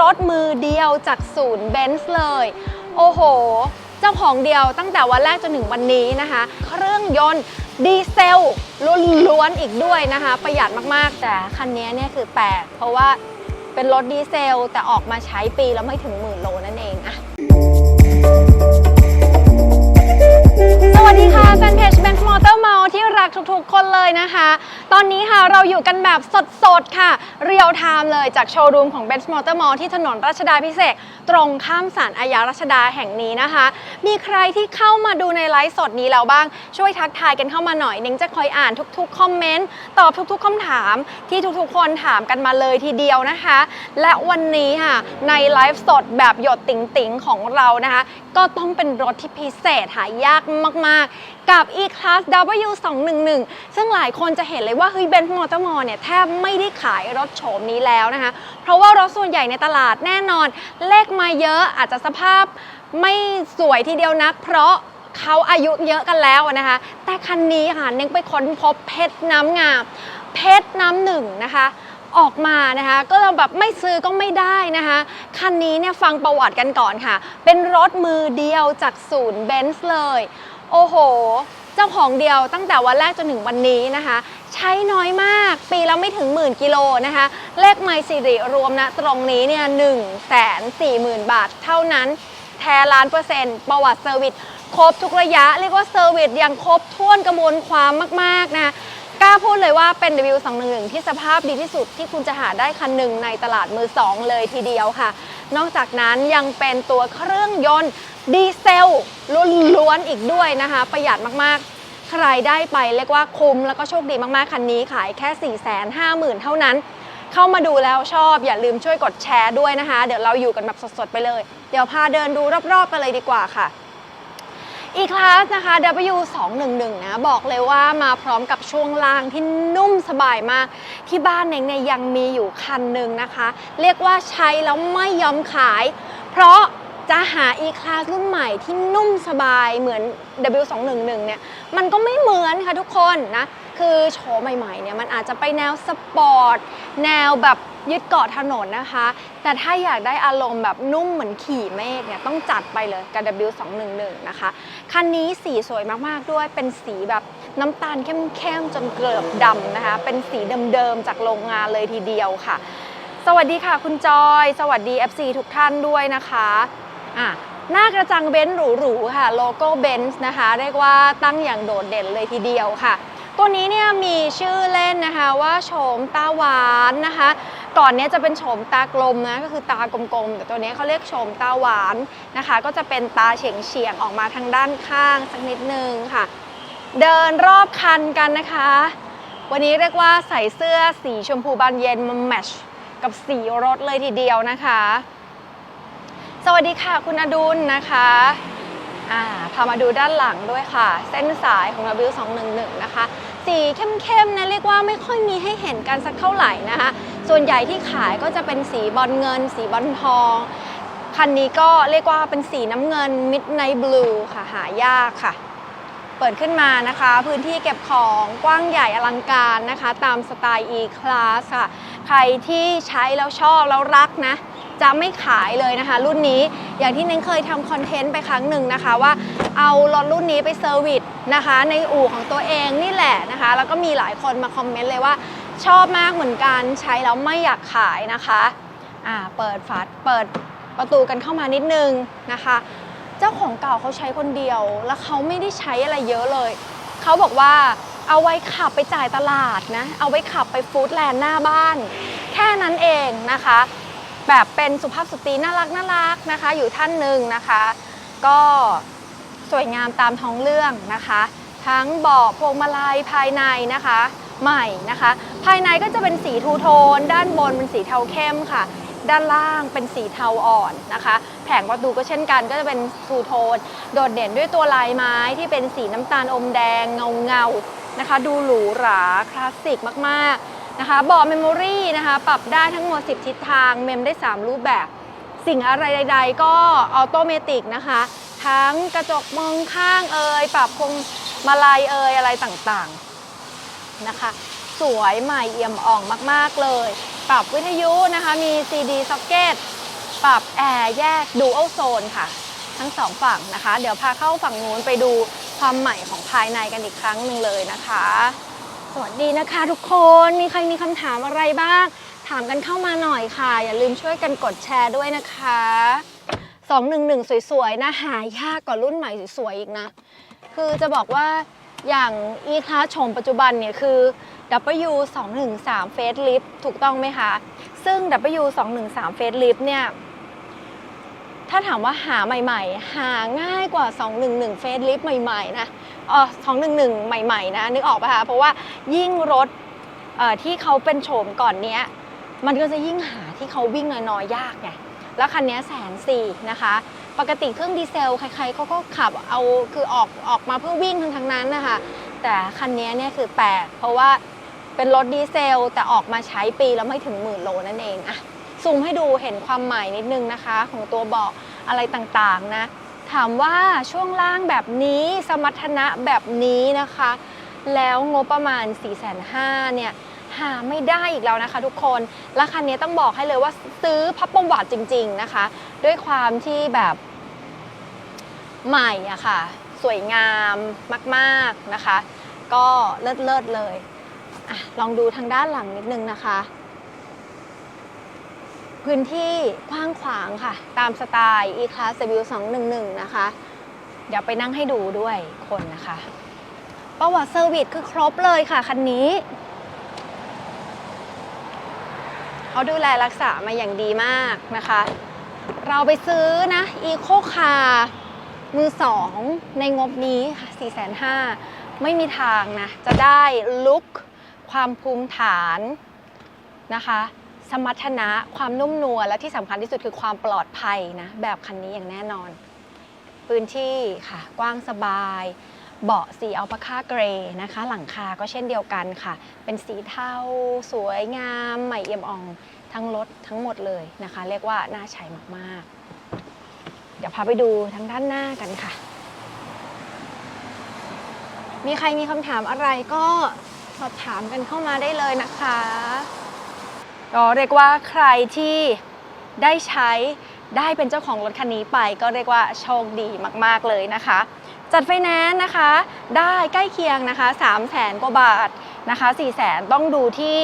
รถมือเดียวจากศูนย์เบนซ์เลย โอ้โห เจ้าของเดียวตั้งแต่วันแรกจนถึงวันนี้นะคะ เครื่องยนต์ดีเซลล้วนๆอีกด้วยนะคะ ประหยัดมากๆ แต่คันนี้เนี่ยคือแปลกเพราะว่าเป็นรถดีเซล แต่ออกมาใช้ปีแล้วไม่ถึงหมื่นโลนั่นเองอะสวัสดีค่ะแฟนเพจ Mall ที่รักทุกๆ คนเลยนะคะ ตอนนี้ค่ะเราอยู่กันแบบสดๆ ค่ะ เรียลไทม์เลยจากโชว์รูมของ Benz Motor Mall ที่ถนนรัชดาพิเศษตรงข้ามศาลอาญารัชดาแห่งนี้นะคะ มีใครที่เข้ามาดูในไลฟ์สดนี้แล้วบ้าง ช่วยทักทายกันเข้ามาหน่อยนิ้งจะคอยอ่านทุกๆ คอมเมนต์ ตอบทุกๆคำถามที่ทุกๆ คนถามกันมาเลยทีเดียวนะคะ และวันนี้ค่ะในไลฟ์สดแบบหยดติ๋งๆของเรานะคะ ก็ต้องเป็นรถที่พิเศษหายากมากๆ กับ E-Class W211 ซึ่งหลายคนจะเห็นเลยว่าเฮ้ยเบนซ์มอเตอร์มอเนี่ยแทบไม่ได้ขายรถโฉมนี้แล้วนะคะ เพราะว่ารถส่วนใหญ่ในตลาดแน่นอน เลขมาเยอะอาจจะสภาพไม่สวยทีเดียวนัก เพราะเขาอายุเยอะกันแล้วนะคะ แต่คันนี้ค่ะเน่งไปค้นพบเพชรน้ำงาม เพชรน้ำหนึ่งนะคะออกมานะคะ ก็แบบไม่ซื้อก็ไม่ได้นะคะ คันนี้เนี่ยฟังประวัติกันก่อนค่ะ เป็นรถมือเดียวจากศูนย์เบนซ์เลย โอ้โห เจ้าของเดียวตั้งแต่วันแรกจนถึงวันนี้นะคะ ใช้น้อยมากปีละไม่ถึงหมื่นกิโลนะคะ เลขไมล์สิริรวมนะตรงนี้เนี่ยหนึ่งแสนสี่หมื่นบาทเท่านั้นแท้ล้านเปอร์เซ็นต์ประวัติเซอร์วิสครบทุกระยะ เรียกว่าเซอร์วิสอย่างครบถ้วนกระบวนความมากๆนะกล้าพูดเลยว่าเป็น W211 ที่สภาพดีที่สุดที่คุณจะหาได้คันหนึ่งในตลาดมือสองเลยทีเดียวค่ะ นอกจากนั้นยังเป็นตัวเครื่องยนต์ดีเซลล้วนๆอีกด้วยนะคะ ประหยัดมากๆ ใครได้ไปเรียกว่าคุ้มแล้วก็โชคดีมากๆ คันนี้ขายแค่ 450,000 เท่านั้น เข้ามาดูแล้วชอบอย่าลืมช่วยกดแชร์ด้วยนะคะ เดี๋ยวเราอยู่กันแบบสดๆไปเลย เดี๋ยวพาเดินดูรอบๆกันเลยดีกว่าค่ะ อีคลาสนะคะ W211 นะ บอกเลยว่ามาพร้อมกับช่วงล่างที่นุ่มสบายมาก ที่บ้านเนงเนี่ยยังมีอยู่คันหนึ่งนะคะ เรียกว่าใช้แล้วไม่ยอมขาย เพราะจะหา E-Class รุ่นใหม่ที่นุ่มสบายเหมือน W211 เนี่ย มันก็ไม่เหมือนค่ะทุกคนนะ คือโฉมใหม่ๆเนี่ย มันอาจจะไปแนวสปอร์ต แนวแบบ ยึดเกาะถนนนะคะ แต่ถ้าอยากได้อารมณ์แบบนุ่มเหมือนขี่เมฆเนี่ยต้องจัดไปเลยกับ W211 นะคะ คันนี้สีสวยมากๆด้วยเป็นสีแบบน้ำตาลเข้มๆจนเกือบดำนะคะ เป็นสีเดิมๆจากโรงงานเลยทีเดียวค่ะ สวัสดีค่ะคุณจอย สวัสดี FC ทุกท่านด้วยนะคะอะหน้ากระจังเบนซ์หรูๆค่ะโลโก้เบนซ์นะคะ เรียกว่าตั้งอย่างโดดเด่นเลยทีเดียวค่ะ ตัวนี้เนี่ยมีชื่อเล่นนะคะว่าโฉมตาหวานนะคะ ก่อนเนี้ยจะเป็นโฉมตากลมนะก็คือตากลมๆแต่ตัวนี้เขาเรียกโฉมตาหวานนะคะ ก็จะเป็นตาเฉียงๆออกมาทางด้านข้างสักนิดนึงค่ะ เดินรอบคันกันนะคะ วันนี้เรียกว่าใส่เสื้อสีชมพูบานเย็นมาแมชกับสีรถเลยทีเดียวนะคะ สวัสดีค่ะคุณอดุลนะคะพามาดูด้านหลังด้วยค่ะ เส้นสายของ W211 นะคะ สีเข้มๆนะเรียกว่าไม่ค่อยมีให้เห็นกันสักเท่าไหร่นะคะ ส่วนใหญ่ที่ขายก็จะเป็นสีบอลเงิน สีบอลทอง คันนี้ก็เรียกว่าเป็นสีน้ำเงิน Midnight Blue ค่ะหายากค่ะ เปิดขึ้นมานะคะ พื้นที่เก็บของกว้างใหญ่อลังการนะคะ ตามสไตล์ E-Class ค่ะ ใครที่ใช้แล้วชอบแล้วรักนะ จะไม่ขายเลยนะคะ รุ่นนี้อย่างที่เน้นเคยทำคอนเทนต์ไปครั้งหนึ่งนะคะว่าเอารถรุ่นนี้ไปเซอร์วิสนะคะ ในอู่ของตัวเองนี่แหละนะคะ แล้วก็มีหลายคนมาคอมเมนต์เลยว่า ชอบมากเหมือนกันใช้แล้วไม่อยากขายนะคะอ่าเปิดฝาเปิดประตูกันเข้ามานิดนึงนะคะ เจ้าของเก่าเขาใช้คนเดียว แล้วเขาไม่ได้ใช้อะไรเยอะเลย เขาบอกว่าเอาไว้ขับไปจ่ายตลาดนะ เอาไว้ขับไปฟู้ดแลนด์หน้าบ้าน แค่นั้นเองนะคะ แบบเป็นสุภาพสตรีน่ารักน่ารักนะคะ อยู่ท่านหนึ่งนะคะ ก็สวยงามตามท้องเรื่องนะคะ ทั้งเบาะพวงมาลัยภายในนะคะ ใหม่นะคะ ภายในก็จะเป็นสีทูโทน ด้านบนเป็นสีเทาเข้มค่ะ ด้านล่างเป็นสีเทาอ่อนนะคะ แผงประตูก็เช่นกันก็จะเป็นทูโทน โดดเด่นด้วยตัวลายไม้ที่เป็นสีน้ำตาลอมแดงเงาเงานะคะ ดูหรูหราคลาสสิกมากๆ นะคะเบาะเมมโมรี่นะคะปรับได้ทั้งหมด 10 ทิศทาง เมมได้ 3 รูปแบบ สิ่งอะไรใด ๆ ก็ออโตเมติกนะคะ ทั้งกระจกมองข้างเอ่ยปรับพวงมาลัยเอ่ยอะไรต่างๆนะคะ สวยใหม่เอี่ยมอ่องมากๆเลย ปรับวิทยุนะคะมี CD socket ปรับแอร์แยกดูอัลโซนค่ะ ทั้งสองฝั่งนะคะ เดี๋ยวพาเข้าฝั่งนู้นไปดูความใหม่ของภายในกันอีกครั้งหนึ่งเลยนะคะ สวัสดีนะคะทุกคนมีใครมีคำถามอะไรบ้าง ถามกันเข้ามาหน่อยค่ะ อย่าลืมช่วยกันกดแชร์ด้วยนะคะ211 สวยๆนะหายากกว่ารุ่นใหม่สวยๆอีกนะ คือจะบอกว่าอย่าง e class ชมปัจจุบันเนี่ยคือ W 2 1 3 Face Lift ถูกต้องไหมคะ ซึ่ง W 2 1 3 Face Lift เนี่ย ถ้าถามว่าหาใหม่ ๆ หาง่ายกว่า 211 Face Lift ใหม่ ๆ นะ เออ211ใหม่ๆนะนึกออกปะคะเพราะว่ายิ่งรถที่เขาเป็นโฉมก่อนเนี้ยมันก็จะยิ่งหาที่เขาวิ่งน้อยๆยากไงแล้วคันนี้แสนสี่นะคะ ปกติเครื่องดีเซล ใครๆเขาก็ขับเอาคือออกออกมาเพื่อวิ่งทั้งทั้งนั้นนะคะ แต่คันนี้เนี่ยคือแปลกเพราะว่าเป็นรถดีเซล แต่ออกมาใช้ปีแล้วไม่ถึงหมื่นโลนั่นเองอะซูมให้ดูเห็นความใหม่นิดนึงนะคะ ของตัวเบาะอะไรต่างๆนะ ถามว่าช่วงล่างแบบนี้สมรรถนะแบบนี้นะคะ แล้วงบประมาณ 4 5 0 0 0เนี่ยหาไม่ได้อีกแล้วนะคะทุกคนและคันนี้ต้องบอกให้เลยว่าซื้อพับประวัติจริง ๆนะคะ ด้วยความที่แบบใหม่อะค่ะ สวยงามมากๆนะคะ ก็เลิศเลิศๆเลยอะลองดูทางด้านหลังนิดนึงนะคะ พื้นที่กว้างขวางค่ะ ตามสไตล์ E-Class W 211 นะคะ เดี๋ยวไปนั่งให้ดูด้วยคนนะคะ ประวัติเซอร์วิสคือครบเลยค่ะ คันนี้ เขาดูแลรักษามาอย่างดีมากนะคะ เราไปซื้อนะอีโคคามือสองในงบนี้ค่ะ4 5 0 0 0ไม่มีทางนะ จะได้ลุคความภูมิฐานนะคะ สมรรถนะความนุ่มนวลและที่สำคัญที่สุดคือความปลอดภัยนะ แบบคันนี้อย่างแน่นอน พื้นที่ค่ะ กว้างสบาย เบาะสีอัลปาคาเกรย์นะคะ หลังคาก็เช่นเดียวกันค่ะ เป็นสีเทาสวยงาม ใหม่เอี่ยมอ่อง ทั้งรถทั้งหมดเลยนะคะ เรียกว่าน่าใช้มากๆ เดี๋ยวพาไปดูทางด้านหน้ากันค่ะ มีใครมีคำถามอะไรก็สอบถามกันเข้ามาได้เลยนะคะ ก็เรียกว่าใครที่ได้ใช้ได้เป็นเจ้าของรถคันนี้ไป ก็เรียกว่าโชคดีมากๆเลยนะคะ จัดไฟแนนซ์นะคะ ได้ใกล้เคียงนะคะ 3 0 0แสนกว่าบาทนะคะ4 0 0แสนต้องดูที่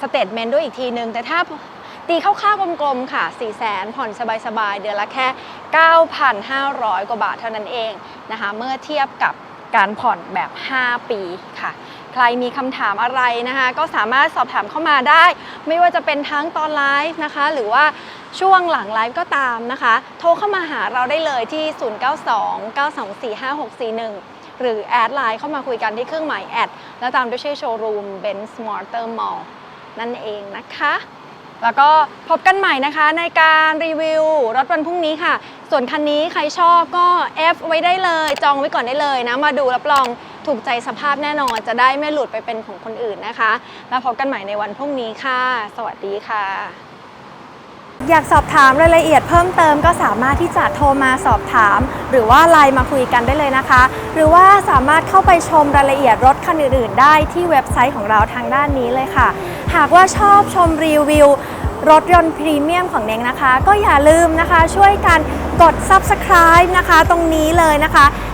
สเตทเมนต์ด้วยอีกทีนึง แต่ถ้าตีคร่าวๆกลมๆค่ะ 4 0 0แสนผ่อนสบายๆ เดือนละแค่ 9,500 กว่าบาทเท่านั้นเองนะคะ เมื่อเทียบกับการผ่อนแบบ 5 ปีค่ะ รมีคำถามอะไรนะคะ ก็สามารถสอบถามเข้ามาได้ ไม่ว่าจะเป็นทั้งตอนไลฟ์นะคะ หรือว่าช่วงหลังไลฟ์ก็ตามนะคะ โทรเข้ามาหาเราได้เลยที่ 0929245641 หรือแอดไลน์เข้ามาคุยกันที่เครื่องหมายแอดแล้วตามด้วยชื่อโชว์รูม Benz Motor Mall นั่นเองนะคะ แล้วก็พบกันใหม่นะคะในการรีวิวรถวันพรุ่งนี้ค่ะ ส่วนคันนี้ใครชอบก็ F ไว้ได้เลย จองไว้ก่อนได้เลยนะ มาดูรับรอง ถูกใจสภาพแน่นอนจะได้ไม่หลุดไปเป็นของคนอื่นนะคะ แล้วพบกันใหม่ในวันพรุ่งนี้ค่ะ สวัสดีค่ะ อยากสอบถามรายละเอียดเพิ่มเติมก็สามารถที่จะโทรมาสอบถาม หรือว่าไลน์มาคุยกันได้เลยนะคะ หรือว่าสามารถเข้าไปชมรายละเอียดรถคันอื่นๆ ได้ที่เว็บไซต์ของเราทางด้านนี้เลยค่ะ หากว่าชอบชมรีวิวรถยนต์พรีเมียมของเน้งนะคะ ก็อย่าลืมนะคะช่วยกันกด subscribe นะคะ ตรงนี้เลยนะคะ